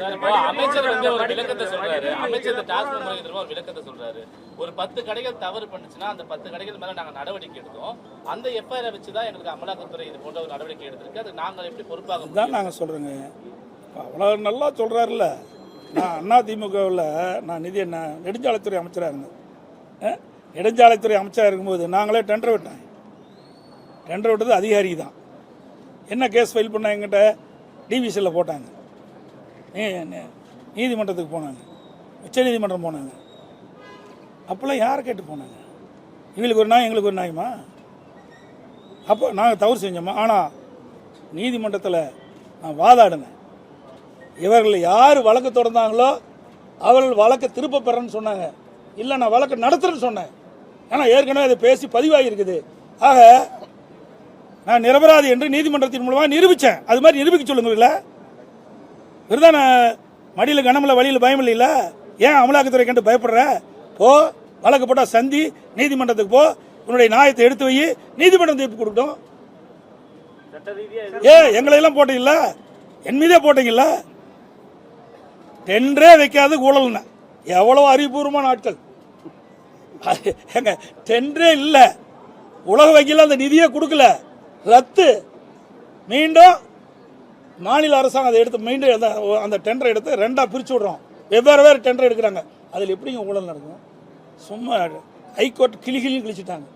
அமைச்சர் வந்து ஒரு விளக்கத்தை சொல்றாரு. அமைச்சர் டாஸ்மாக் ஒரு விளக்கத்தை சொல்றாரு. ஒரு பத்து கடைகள் தவறு பண்ணுச்சுன்னா அந்த பத்து கடைகள் மேல நாங்க நடவடிக்கை எடுத்தோம். அந்த எஃப்ஐஆர் வச்சு தான் எங்களுக்கு அமலாக்கத்துறை இது போன்ற ஒரு நடவடிக்கை எடுத்திருக்கு. அது நாங்கள் எப்படி பொறுப்பாக? தான் நாங்கள் சொல்கிறோங்க அவ்வளோ நல்லா சொல்கிறாருல்ல நான் அதிமுகவில் நான் நிதி நான் நெடுஞ்சாலைத்துறை அமைச்சராக இருந்தேன். நெடுஞ்சாலைத்துறை அமைச்சராக இருக்கும்போது நாங்களே டெண்டர் விட்டோம். டெண்டர் விட்டது அதிகாரி தான் என்ன கேஸ் ஃபைல் பண்ண எங்கிட்ட டிவிசியில் போட்டாங்க. நீதிமன்றத்துக்கு போனாங்க. உச்சநீதிமன்றம் போனாங்க. அப்போல்லாம் யாரை கேட்டு போனாங்க? இவங்களுக்கு ஒரு நாய் எங்களுக்கு ஒரு நாயுமா? அப்போ நாங்கள் தவறு செஞ்சோமா? ஆனால் நீதிமன்றத்தில் நான் வாதாடினேன். இவர்கள் யார் வழக்கு தொடர்ந்தாங்களோ அவர்கள் வழக்கை திருப்ப பெறன்னு சொன்னாங்க. இல்லை நான் வழக்கு நடத்துறேன்னு சொன்னேன். ஏன்னா ஏற்கனவே அதை பேசி பதிவாகியிருக்குது. ஆக நான் நிரபராதி என்று நீதிமன்றத்தின் மூலமாக நிரூபித்தேன் அது மாதிரி நிரூபிக்க சொல்லுங்கள்ல விருதான மடியில் கனமில்ல வழியில் பயம் இல்லைல்ல? ஏன் அமலாக்கத்துறை கண்டு பயப்படுற? போ வழக்கு போட்டால் சந்தி நீதிமன்றத்துக்கு போ. உன்னுடைய நியாயத்தை எடுத்து வை. நீதிமன்றம் தீர்ப்பு கொடுக்கட்டும். ஏ எங்களை எல்லாம் போட்டீங்கல்ல? என் மீதே போட்டீங்கல்ல? டெண்டரே வைக்காத ஊழல்னு. எவ்வளோ அறிவுபூர்வமான ஆட்கள். எங்க டெண்டரே இல்லை. உலக வங்கியில் அந்த நிதியை கொடுக்கல. ரத்து. மீண்டும் மாநில அரசாங்கம் அதை எடுத்து மீண்டும் அந்த அந்த டெண்டரை எடுத்து ரெண்டாக பிரித்து விடுறோம். வெவ்வேறு வேறு டெண்டர் எடுக்கிறாங்க. அதில் எப்படிங்க ஊழல் நடக்கும்? சும்மா ஹைகோர்ட் கிளி கிழிச்சிட்டாங்க.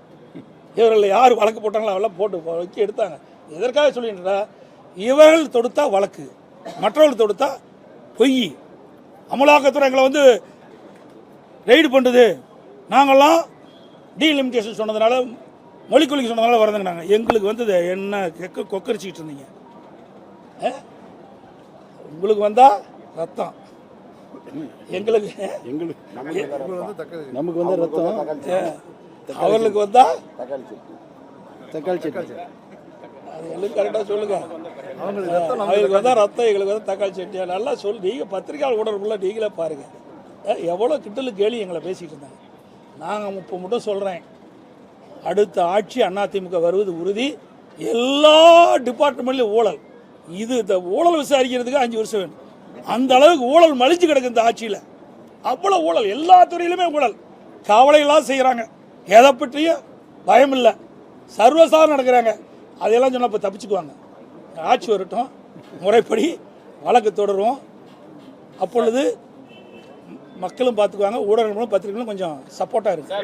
இவர்கள் யார் வழக்கு போட்டாங்களோ அவெல்லாம் போட்டு வச்சு எடுத்தாங்க. எதற்காக சொல்லிட்டுடா இவர்கள் தொடுத்தா வழக்கு மற்றவர்கள் தொடுத்தா பொய். அமலாக்கத்துறை எங்களை வந்து ரெய்டு பண்ணுது. நாங்கள்லாம் டீலிமிட்டேஷன் சொன்னதுனால மொழிக்கொலிக்கு சொன்னதுனால வரதுங்கனாங்க எங்களுக்கு வந்து என்ன கொக்கரிச்சிக்கிட்டு இருந்தீங்க. உங்களுக்கு வந்தா ரத்தம். எங்களுக்கு நமக்கு வந்து ரத்தம். அவர்களுக்கு வந்தா தக்காளி சட்னி. அது எங்களுக்கு கரெக்டாக சொல்லுங்க. அவங்களுக்கு வந்தா ரத்தம் எங்களுக்கு வந்து தக்காளி சட்னியா? நல்லா சொல் நீங்கள் பத்திரிக்கையாளர் உடற்புள்ள நீங்களே பாருங்க. அஹ், எவ்வளோ கிட்டலு கேலி எங்களை பேசிக்கிட்டு இருந்தாங்க. நாங்கள் இப்போ மட்டும் சொல்கிறேன் அடுத்த ஆட்சி அதிமுக வருவது உறுதி. எல்லா டிபார்ட்மெண்ட்லையும் ஊழல். இது இந்த ஊழல் விசாரிக்கிறதுக்கு அஞ்சு வருஷம் வேணும். அந்த அளவுக்கு ஊழல் மலிஞ்சு கிடக்கு இந்த ஆட்சியில். அவ்வளோ ஊழல். எல்லா துறையிலுமே ஊழல். கவலையெல்லாம் செய்கிறாங்க எதை பற்றியும் பயம் இல்லை. சர்வசாரம் நடக்கிறாங்க. அதையெல்லாம் சொன்னால் இப்போ தப்பிச்சுக்குவாங்க. ஆட்சி வரட்டும். முறைப்படி வழக்கு தொடருவோம். அப்பொழுது மக்களும் பார்த்துக்குவாங்க. ஊடகங்களும் பத்திரிகைகளும் கொஞ்சம் சப்போர்ட்டாக இருக்கு.